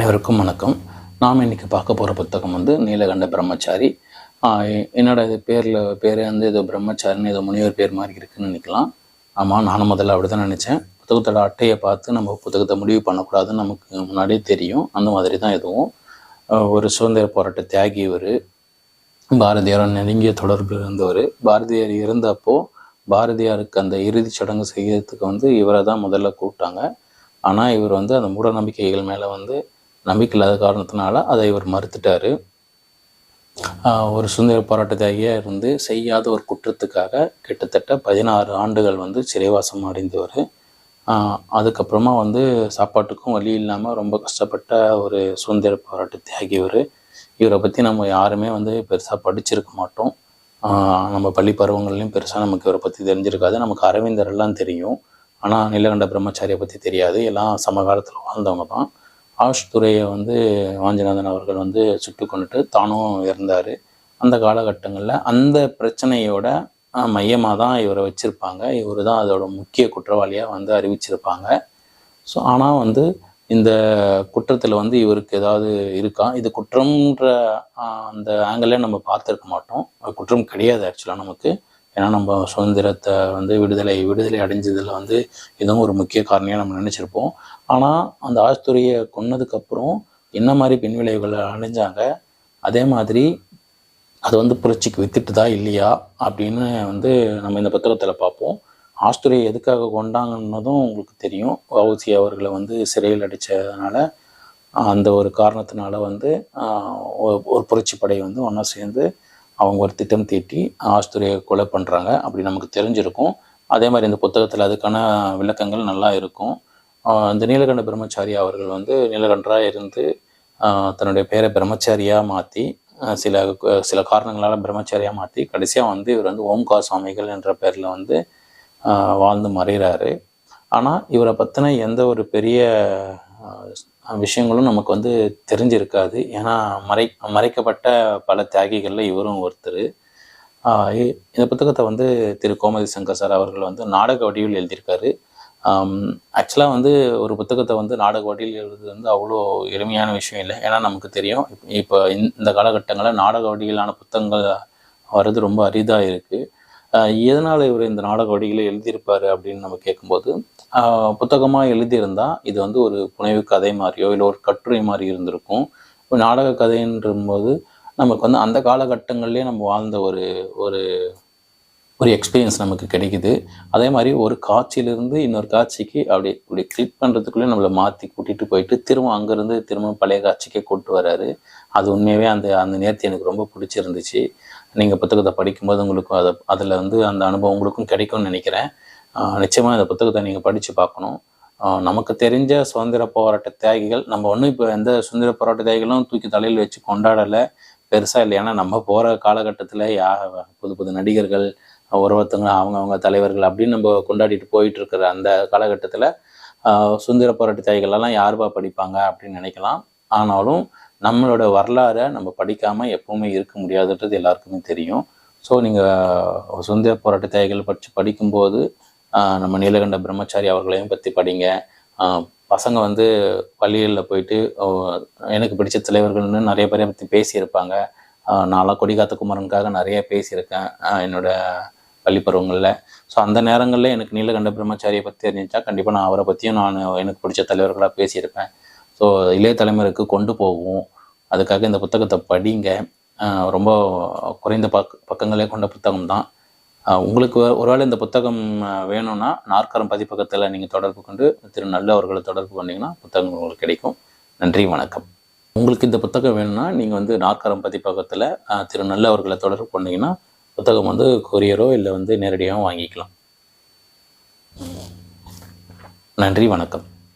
அனைவருக்கும் வணக்கம். நாம் இன்றைக்கி பார்க்க போகிற புத்தகம் வந்து நீலகண்ட பிரம்மச்சாரி. என்னோட இது பேரில் பேர் வந்து ஏதோ பிரம்மச்சாரின்னு ஏதோ முனிவர் பேர் மாதிரி இருக்குன்னு நினைக்கலாம். ஆமாம் நானும் முதல்ல அப்படி தான் நினச்சேன். புத்தகத்தோட அட்டையை பார்த்து நம்ம புத்தகத்தை முடிவு பண்ணக்கூடாதுன்னு நமக்கு முன்னாடியே தெரியும். அந்த மாதிரி தான் எதுவும் ஒரு சுதந்திர போராட்ட தியாகி ஒரு பாரதியாரோட நெருங்கிய தொடர்பு இருந்தவர். பாரதியார் இருந்தப்போ பாரதியாருக்கு அந்த இறுதிச் சடங்கு செய்யறதுக்கு வந்து இவரை தான் முதல்ல கூப்பிட்டாங்க. ஆனால் இவர் வந்து அந்த மூட நம்பிக்கைகள் மேலே வந்து நம்பிக்கை இல்லாத காரணத்தினால அதை இவர் மறுத்துட்டார். ஒரு சுதந்திர போராட்ட தியாகியாக இருந்து செய்யாத ஒரு குற்றத்துக்காக கிட்டத்தட்ட பதினாறு ஆண்டுகள் வந்து சிறைவாசம் அடைந்தவர். அதுக்கப்புறமா வந்து சாப்பாட்டுக்கும் வழி இல்லாமல் ரொம்ப கஷ்டப்பட்ட ஒரு சுதந்திர போராட்ட தியாகி இவர் இவரை பற்றி நம்ம யாருமே வந்து பெருசாக படிச்சிருக்க மாட்டோம். நம்ம பள்ளி பருவங்கள்லையும் பெருசாக நமக்கு இவரை பற்றி தெரிஞ்சிருக்காது. நமக்கு அரவிந்தர் எல்லாம் தெரியும். ஆனால் நீலகண்ட பிரம்மச்சாரியை பற்றி தெரியாது. எல்லாம் சமகாலத்தில் வாழ்ந்தவங்க தான். ஆஷ் துறையை வந்து வாஞ்சிநாதன் அவர்கள் வந்து சுட்டு கொண்டுட்டு தானும் இறந்தார். அந்த காலகட்டங்களில் அந்த பிரச்சனையோட மையமாக தான் இவரை வச்சுருப்பாங்க. இவர் தான் அதோட முக்கிய குற்றவாளியாக வந்து அறிவிச்சிருப்பாங்க. ஸோ ஆனால் வந்து இந்த குற்றத்தில் வந்து இவருக்கு ஏதாவது இருக்கா? இது குற்றம்ன்ற அந்த ஆங்கிளே நம்ம பார்த்துருக்க மாட்டோம். குற்றம் கிடையாது ஆக்சுவலாக நமக்கு. ஏன்னா நம்ம சுதந்திரத்தை வந்து விடுதலை விடுதலை அடைஞ்சதில் வந்து இதுவும் ஒரு முக்கிய காரணியாக நம்ம நினச்சிருப்போம். ஆனால் அந்த ஆஸ்துரியை கொன்னதுக்கப்புறம் என்ன மாதிரி பின்விளைவுகளை அடைஞ்சாங்க? அதே மாதிரி அது வந்து புரட்சிக்கு வித்துட்டுதா இல்லையா? அப்படின்னு வந்து நம்ம இந்த புத்தகத்தில் பார்ப்போம். ஆஸ்துரியை எதுக்காக கொண்டாங்கன்னதும் உங்களுக்கு தெரியும். வவுசி அவர்களை வந்து சிறையில் அடித்ததுனால அந்த ஒரு காரணத்தினால வந்து ஒரு புரட்சி படை வந்து ஒன்றா சேர்ந்து அவங்க ஒரு திட்டம் தீட்டி ஆஸ்துரியை கொலை பண்ணுறாங்க அப்படி நமக்கு தெரிஞ்சிருக்கும். அதே மாதிரி இந்த புத்தகத்தில் அதுக்கான விளக்கங்கள் நல்லா இருக்கும். இந்த நீலகண்ட பிரம்மச்சாரி அவர்கள் வந்து நீலகண்டராக இருந்து தன்னுடைய பேரை பிரம்மச்சாரியாக மாற்றி சில சில காரணங்களால் பிரம்மச்சாரியாக மாற்றி கடைசியாக வந்து இவர் வந்து ஓம்கார் சுவாமிகள் என்ற பேரில் வந்து வாழ்ந்து மறைகிறாரு ஆனால் இவரை பற்றின எந்த ஒரு பெரிய விஷயங்களும் நமக்கு வந்து தெரிஞ்சிருக்காது. ஏன்னா மறை மறைக்கப்பட்ட பல தியாகிகளில் இவரும் ஒருத்தர். இந்த புத்தகத்தை வந்து திரு. கோமதி சங்கர் சார் அவர்கள் வந்து நாடக வடிவில் எழுதியிருக்காரு. ஆக்சுவலாக வந்து ஒரு புத்தகத்தை வந்து நாடக வடிவில் எழுதுறது வந்து அவ்வளோ எளிமையான விஷயம் இல்லை. ஏன்னா நமக்கு தெரியும் இப்போ இந்த காலகட்டங்களில் நாடக வடிவிலான புத்தகங்கள் வர்றது ரொம்ப அரிதாக இருக்குது எதனால் இவர் இந்த நாடக வடிவில் எழுதியிருப்பார் அப்படின்னு நம்ம கேட்கும்போது புத்தகமாக எழுதியிருந்தா இது வந்து ஒரு புனைவு கதை மாதிரியோ இல்லை ஒரு கட்டுரை மாதிரி இருந்திருக்கும். இப்போ நாடக கதைன்ற போது நமக்கு வந்து அந்த காலகட்டங்கள்லேயே நம்ம வாழ்ந்த ஒரு ஒரு ஒரு எக்ஸ்பீரியன்ஸ் நமக்கு கிடைக்குது. அதே மாதிரி ஒரு காட்சியிலிருந்து இன்னொரு காட்சிக்கு அப்படி இப்படி கிளிக் பண்ணுறதுக்குள்ளே நம்மளை மாற்றி கூட்டிகிட்டு போயிட்டு திரும்ப அங்கேருந்து திரும்ப பழைய காட்சிக்கே கூட்டு வராரு. அது உண்மையாகவே அந்த அந்த நேர்த்தி எனக்கு ரொம்ப பிடிச்சிருந்துச்சு. நீங்கள் புத்தகத்தை படிக்கும்போது உங்களுக்கும் அதை அதில் வந்து அந்த அனுபவம் உங்களுக்கும் கிடைக்கும்னு நினைக்கிறேன். நிச்சயமாக இந்த புத்தகத்தை நீங்கள் படித்து பார்க்கணும். நமக்கு தெரிஞ்ச சுதந்திர போராட்ட தியாகிகள் நம்ம ஒன்றும் இப்போ எந்த சுதந்திர போராட்ட தியாகிகளும் தூக்கி தலையில் வச்சு கொண்டாடலை பெருசாக இல்லை. ஏன்னா நம்ம போகிற காலகட்டத்தில் யா புது புது நடிகர்கள் ஒரு ஒருத்தவங்க அவங்க அவங்க தலைவர்கள் அப்படின்னு நம்ம கொண்டாடிட்டு போயிட்டு இருக்கிற அந்த காலகட்டத்தில் சுதந்திர போராட்ட தியாகிகளெல்லாம் யாருப்பா படிப்பாங்க அப்படின்னு நினைக்கலாம். ஆனாலும் நம்மளோட வரலாறை நம்ம படிக்காமல் எப்பவுமே இருக்க முடியாதுன்றது எல்லாருக்குமே தெரியும். ஸோ நீங்கள் சுதந்திர போராட்ட தியாகிகள் படித்து படிக்கும்போது நம்ம நீலகண்ட பிரம்மச்சாரி அவர்களையும் பற்றி படிங்க. பசங்க வந்து பள்ளிகளில் போயிட்டு எனக்கு பிடிச்ச தலைவர்கள்னு நிறைய பேரை பற்றி பேசியிருப்பாங்க. ஆஹ் கொடிகாத்த குமரனுக்காக நிறைய பேசியிருக்கேன் என்னோடய என்னோட பள்ளி பருவங்களில். ஸோ அந்த நேரங்களில் எனக்கு நீலகண்ட பிரம்மச்சாரியை பற்றி தெரிஞ்சிச்சா கண்டிப்பாக நான் அவரை பற்றியும் நான் எனக்கு பிடிச்ச தலைவர்களாக பேசியிருப்பேன். ஸோ இளைய தலைமுறைக்கு கொண்டு போகும் அதுக்காக இந்த புத்தகத்தை படிங்க. ரொம்ப குறைந்த பக் பக்கங்களே கொண்ட புத்தகம் தான் உங்களுக்கு ஒரு- ஒருவேளை இந்த புத்தகம் வேணும்னா நாற்கரம் பதிப்பகத்தில் நீங்கள் தொடர்பு கொண்டு திரு நல்ல அவர்களை தொடர்பு கொண்டீங்கன்னா புத்தகம் உங்களுக்கு கிடைக்கும். நன்றி வணக்கம். உங்களுக்கு இந்த புத்தகம் வேணும்னா நீங்கள் வந்து நாற்கரம் பதிப்பகத்தில் திரு நல்ல அவர்களை தொடர்பு கொண்டீங்கன்னா புத்தகம் வந்து கொரியரோ இல்லை வந்து நேரடியாகவும் வாங்கிக்கலாம். நன்றி வணக்கம்.